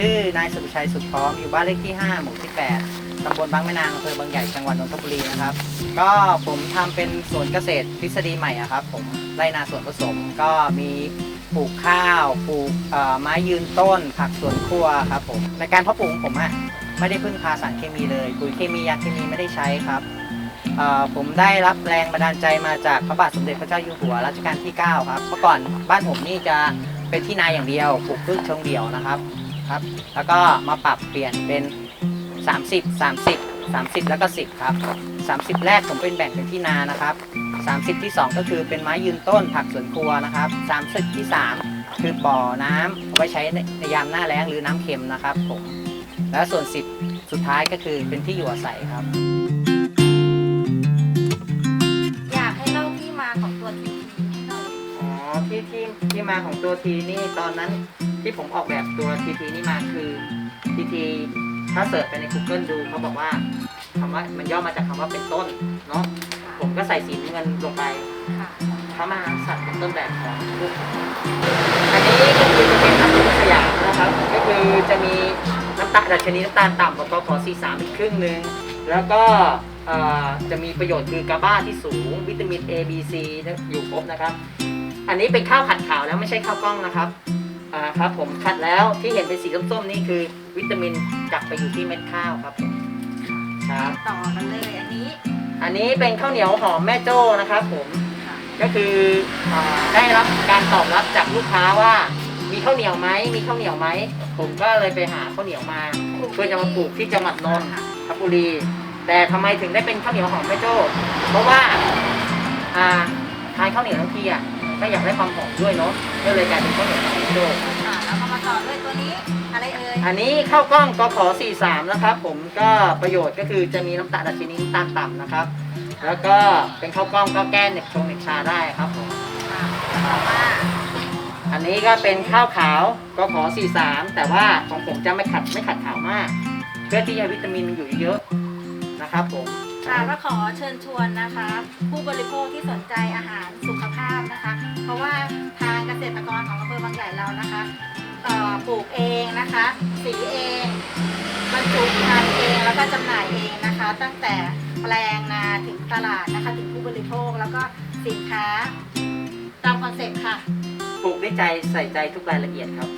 คือนายสุชัยสุดพร้อมอยู่บ้านเลขที่ 5 หมู่ที่ 8ตำบลบางแม่นางอำเภอบางใหญ่จังหวัดนนทบุรีนะครับ ก็ผมทำเป็นสวนเกษตรทฤษฎีใหม่อะครับ ผมไรนาสวนผสมก็มีปลูกข้าวปลูกเอ่อไม้ยืนต้น ผักสวนครัวครับผมในการเพาะปลูกของผมอะไม่ได้พึ่งพาสารเคมีเลยปุ๋ยเคมียาเคมีไม่ได้ใช้ครับเอ่อผมได้รับแรงบันดาลใจมาจากพระบาทสมเด็จพระเจ้าอยู่หัวรัชกาลที่ 9 ครับเมื่อก่อนบ้านผมนี่จะเป็นที่นาอย่างเดียวปลูกพืชเชิงเดี่ยวนะครับ ครับ แล้วก็มาปรับเปลี่ยนเป็น 30 30 30 แล้วก็ 10 ครับ 30 แรกผมเป็นแบ่งเป็นที่นานะครับ 30 ที่ 2 ก็คือเป็นไม้ยืนต้นผักสวนครัวนะครับ 30 ที่ 3 คือบ่อน้ำเอาไว้ใช้ในในยามหน้าแล้งหรือน้ำเค็มนะครับผมแล้วส่วน 10 สุดท้ายก็คือเป็นที่อยู่อาศัยครับ อยากให้เล่าที่มาของตัวทีทีให้หน่อย อ๋อที่ที่ที่มาของตัวทีนี่ตอนนั้น ที่ผมออกแบบตัวทีทีนี่มาคือทีทีถ้าเสิร์ชไปใน Google ดูเขาบอกว่าคำว่ามันย่อมาจากคำว่าเป็นต้นเนาะผมก็ใส่สีเงินลงไปพระมหากษัตริย์เป็นต้นแบบของลูกอันนี้ก็คือจะเป็นน้ำตาลสยามนะครับ ก็คือจะมีน้ำตาลดัชนีน้ำตาลต่ำกว่าปข43อีกครึ่งหนึ่งแล้วก็จะมีประโยชน์คือกาบาที่สูง วิตามิน A B C อยู่ครบนะครับ อันนี้เป็นข้าวขัดขาวแล้วไม่ใช่ข้าวกล้องนะครับ อ่าครับผมขัดแล้วที่เห็นเป็นสีส้มๆนี่คือวิตามินจับไปอยู่ที่เม็ดข้าวครับผมครับ ต่อกันเลยอันนี้อันนี้เป็นข้าวเหนียวหอมแม่โจ้นะครับผมค่ะก็คืออ่าได้รับการตอบรับจากลูกค้าว่ามีข้าวเหนียวไหมมีข้าวเหนียวไหมผมก็เลยไปหาข้าวเหนียวมาเพื่อจะมาปลูกที่จังหวัดนนทบุรี แต่ทำไมถึงได้เป็นข้าวเหนียวหอมแม่โจ้เพราะว่าอ่าทานข้าวเหนียวทั้งทีอะ ก็อยากได้ความหอมด้วยเนาะก็เลยกลายเป็นข้าวเหนียวหอมแม่โจ้ค่ะแล้วก็มาต่อด้วยตัวนี้อะไรเอ่ยอันนี้ข้าวกล้องกขอ43นะครับผมก็ประโยชน์ก็คือจะมีน้ำตาลดัชนีน้ำตาลต่ำนะครับ แล้วก็เป็นข้าวกล้องก็แก้เหน็บชงเหน็บชาได้ครับผมค่ะต่อมาอันนี้ก็เป็นข้าวขาวก็ขอ43 แต่ว่าของผมจะไม่ขัดไม่ขัดขาวมาก เพื่อที่ให้วิตามินมันอยู่เยอะๆนะครับผม ค่ะก็ขอเชิญชวนนะคะ ผู้บริโภคที่สนใจอาหารสุขภาพนะคะ เพราะว่าทางเกษตรกรของอำเภอบางใหญ่เรานะคะปลูกเองนะคะ สีเองบรรจุพันธุ์เองแล้วก็จำหน่ายเองนะคะ ตั้งแต่แปลงนาถึงตลาดนะคะ ถึงผู้บริโภคแล้วก็สินค้าตามคอนเซ็ปต์ค่ะ ปลูกด้วยใจใส่ใจทุกรายละเอียดครับ